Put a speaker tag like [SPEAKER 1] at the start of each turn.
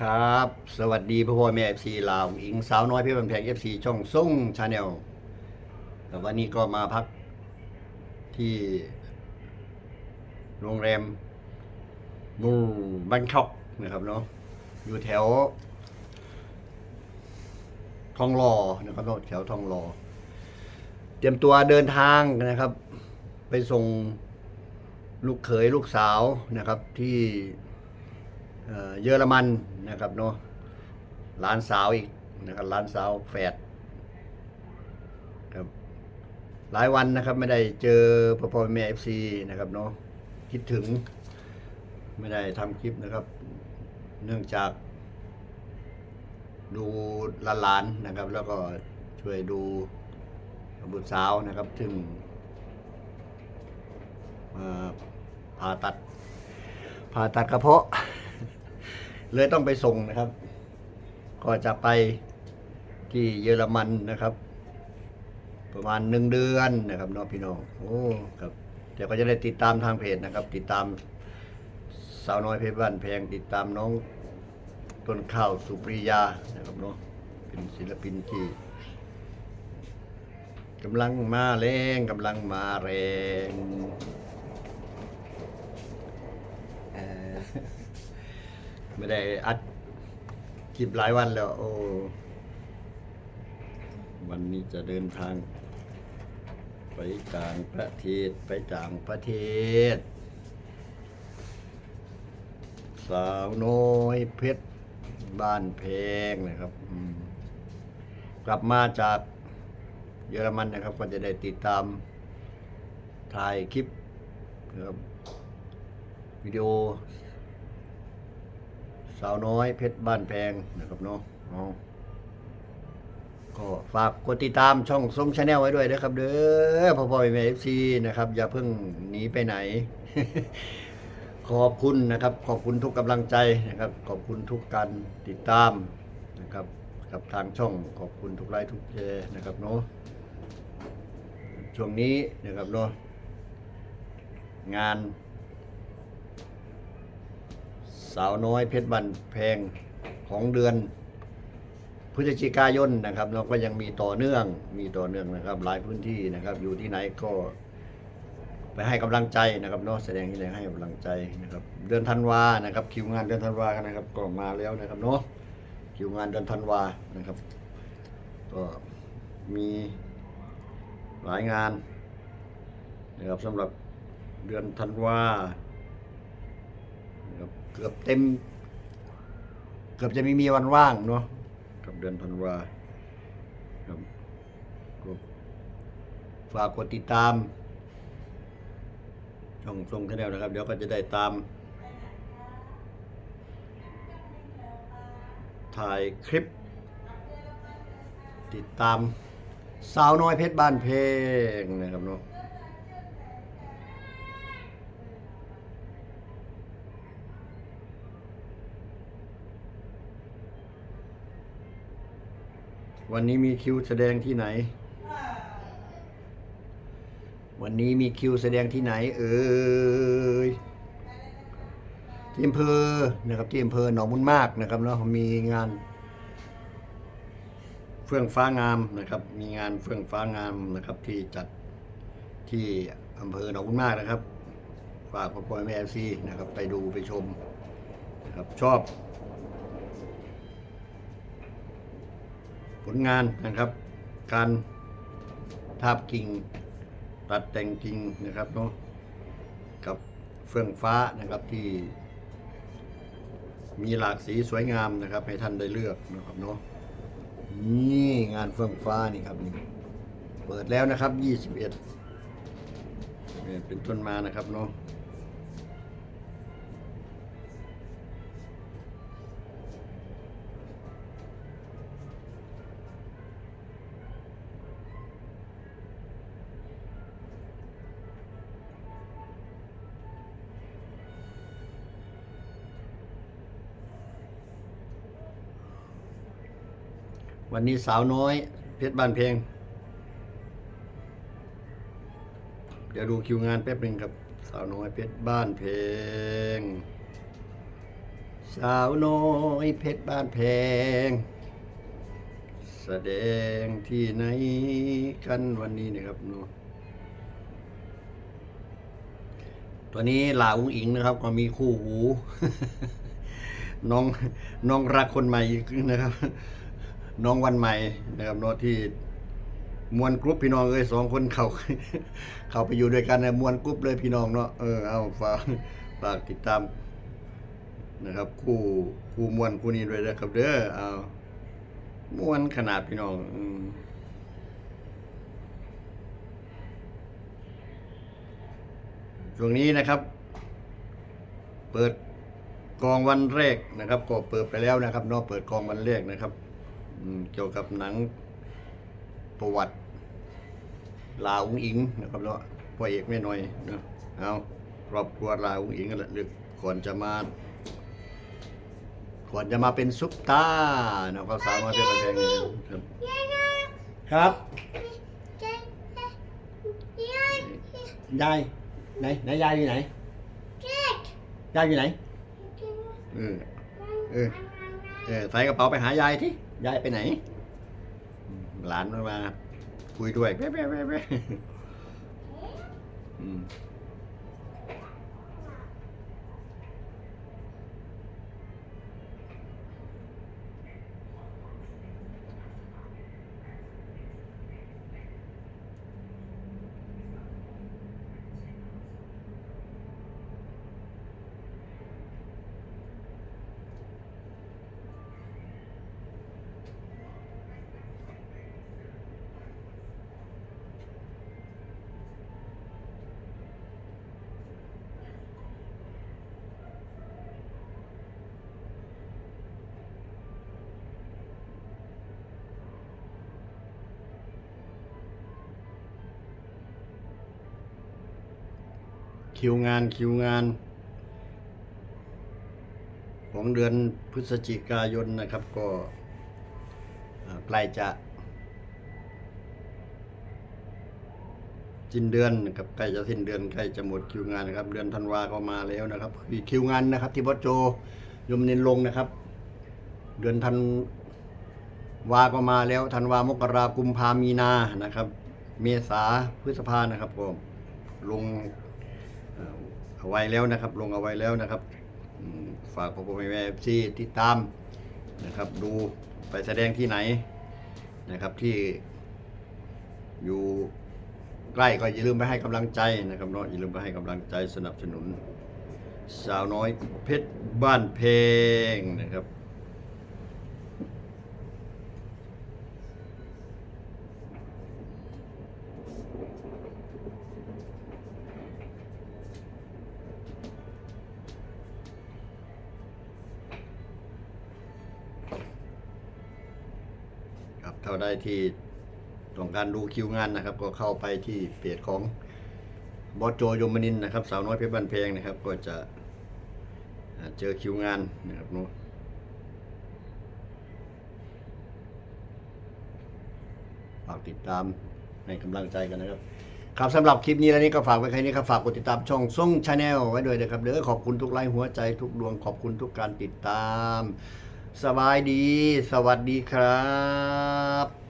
[SPEAKER 1] ครับ สวัสดีพ่อพ่อแม่เอฟซีลาวอิงสาวน้อยเพี่บันแพงเอฟซีช่องส่งชาแนลแต่วันนี้ก็มาพักที่โรงแรมมูบังคอกนะครับเนาะอยู่แถว ทองหล่อนะครับเนาะแถวทองหล่อเตรียมตัวเดินทางนะครับ ไปส่งลูกเขยลูกสาวนะครับที่ เยอรมันนะครับเนาะหลานสาวอีกนะครับหลานสาวแฝดครับหลายวันนะครับไม่ได้เจอพ่อพ่อแม่เอฟซีนะครับเนาะคิดถึงไม่ได้ทำคลิปนะครับ เนื่องจาก ดูหลานๆนะครับ แล้วก็ช่วยดูบุตรสาวนะครับ ซึ่งผ่าตัดผ่าตัดกระเพาะ เลยต้องไปส่งนะครับ ก็จะไปที่เยอรมันนะครับ ประมาณหนึ่งเดือนนะครับน้องพี่น้องโอ้ครับเดี๋ยวก็จะได้ติดตามทางเพจนะครับ ติดตามสาวน้อยเพชรบ้านแพงติดตามน้องต้นข้าวสุปริยานะครับเนาะเป็นศิลปินที่กำลังมาแรงกำลังมาแรงเออ ไม่ได้อัดคลิปหลายวันแล้ว โอ้วันนี้จะเดินทาง ไปต่างประเทศไปต่างประเทศ สาวน้อยเพชรบ้านเพงนะครับกลับมาจากเยอรมันนะครับ ก็จะได้ติดตามถ่ายคลิปนะครับวิดีโอ สาวน้อยเพชรบ้านแพงนะครับเนาะเอาก็ฝากกดติดตามช่องส้มชาแนลไว้ด้วยนะครับ เด้อพ่อพ่อแม่เอฟซีนะครับ อย่าเพิ่งหนีไปไหน ขอบคุณนะครับ ขอบคุณทุกกำลังใจนะครับ ขอบคุณทุกการติดตามนะครับกับทางช่องขอบคุณทุกไลค์ทุกแชร์นะครับเนาะช่วงนี้นะครับเนาะงาน สาวน้อยเพชรบันแพงของเดือนพฤศจิกายนนะครับเราก็ยังมีต่อเนื่องมีต่อเนื่องนะครับ หลายพื้นที่นะครับ อยู่ที่ไหนก็ ไปให้กำลังใจนะครับเนาะแสดงที่ไหนให้กำลังใจนะครับ เดือนธันวานะครับ คิวงานเดือนธันวากันนะครับก็มาแล้วนะครับเนาะคิวงานเดือนธันวานะครับ ก็มีหลายงานนะครับสำหรับเดือนธันวา เกือบเต็ม เกือบจะไม่มีวันว่างเนาะกับเดือนธันวาครับก็ฝากกดติดตาม ช่องทรงแนลนะครับ เดี๋ยวก็จะได้ตาม ถ่ายคลิป ติดตามสาวน้อยเพชรบ้านเพลงนะครับเนาะ วันนี้มีคิวแสดงที่ไหน วันนี้มีคิวแสดงที่ไหน เอ่ยที่อำเภอนะครับที่อำเภอหนองบุญมากนะครับแล้วมีงาน เฟื่องฟ้างามนะครับ มีงานเฟื่องฟ้างามนะครับ ที่จัดที่อำเภอหนองบุญมากนะครับ ฝากพ่อพ่อแม่ซีนะครับ ไปดูไปชมนะครับชอบ ผลงานนะครับ การทาบกิ่ง ตัดแต่งกิ่งนะครับเนาะกับเฟื่องฟ้านะครับที่มีหลากสีสวยงามนะครับ ให้ท่านได้เลือกนะครับเนาะนี่งานเฟื่องฟ้านี่ครับนี่เปิดแล้วนะครับ 21เนี่ยเป็นต้นมานะครับเนาะ วันนี้สาวน้อย เพชรบ้านเพลง เดี๋ยวดูคิวงานแป๊บหนึ่งครับ สาวน้อยเพชรบ้านเพลง สาวน้อยเพชรบ้านแพงแสดงที่ไหนกันวันนี้นะครับเนาะตัวนี้ลาอุ้งอิงนะครับ ก็มีคู่หู น้องน้องรักคนใหม่อีกนะครับ น้องวันใหม่นะครับเนาะที่มวลกรุ๊ปพี่น้องเอ้ยสองคนเขาเขาไปอยู่ด้วยกันนะมวลกรุ๊ปเลยพี่น้องเนาะเออเอาฝากฝากติดตามนะครับคู่คู่มวลคู่นี้ด้วยนะครับเด้อเอามวนขนาดพี่น้องอืมช่วงนี้นะครับ เปิดกองวันแรกนะครับ ก็เปิดไปแล้วนะครับเนาะเปิดกองวันแรกนะครับ เกี่ยวกับหนังประวัติลาอุ้งอิงนะครับเนาะพ่อเอกแม่น้อยเนาะเอาครอบครัวลาอุ้งอิงกันละลึกก่อนจะมาก่อนจะมาเป็นซุปตาร์นะครับสาวน้อยเพชรบ้านแพงนี่ครับครับยายไหนไหนยายอยู่ไหนยายอยู่ไหนเออเออเออใส่กระเป๋าไปหายายที่ ยายไปไหน หลานมันมา คุยด้วยเป๊ะเป๊ะเป๊ะ คิวงานคิวงาน ของเดือนพฤศจิกายนนะครับ ก็ใกล้จะสิ้นเดือนนะครับใกล้จะสิ้นเดือนใกล้จะหมดคิวงานนะครับ เดือนธันวาก็มาแล้วนะครับคือคิวงานนะครับ ที่บอสโจยมเนินลงนะครับ เดือนธันวาก็มาแล้วธันวามกรากุมภามีนานะครับ เมษาพฤษภานะครับก็ลง เอาไว้แล้วนะครับ ลงเอาไว้แล้วนะครับฝากพ่อพ่อแม่แม่ที่ติดตามนะครับ ดูไปแสดงที่ไหนนะครับที่อยู่ใกล้ก็อย่าลืมไปให้กำลังใจนะครับเนาะอย่าลืมไปให้กำลังใจสนับสนุน สาวน้อยเพชรบ้านเพลงนะครับ ครับเท่าได้ที่ต้องการดูคิวงานนะครับ ก็เข้าไปที่เพจของบอสโจยมนินนะครับ สาวน้อยเพชรบ้านเพลงนะครับ ก็จะเจอคิวงานนะครับเนาะฝากติดตามให้กำลังใจกันนะครับ ครับสำหรับคลิปนี้แล้วนี้ก็ฝากไว้แค่นี้ครับ ฝากกดติดตามช่องส่งชาแนลไว้ด้วยนะครับเด้อขอบคุณทุกไลค์หัวใจทุกดวงขอบคุณทุกการติดตาม สบายดี สวัสดีครับ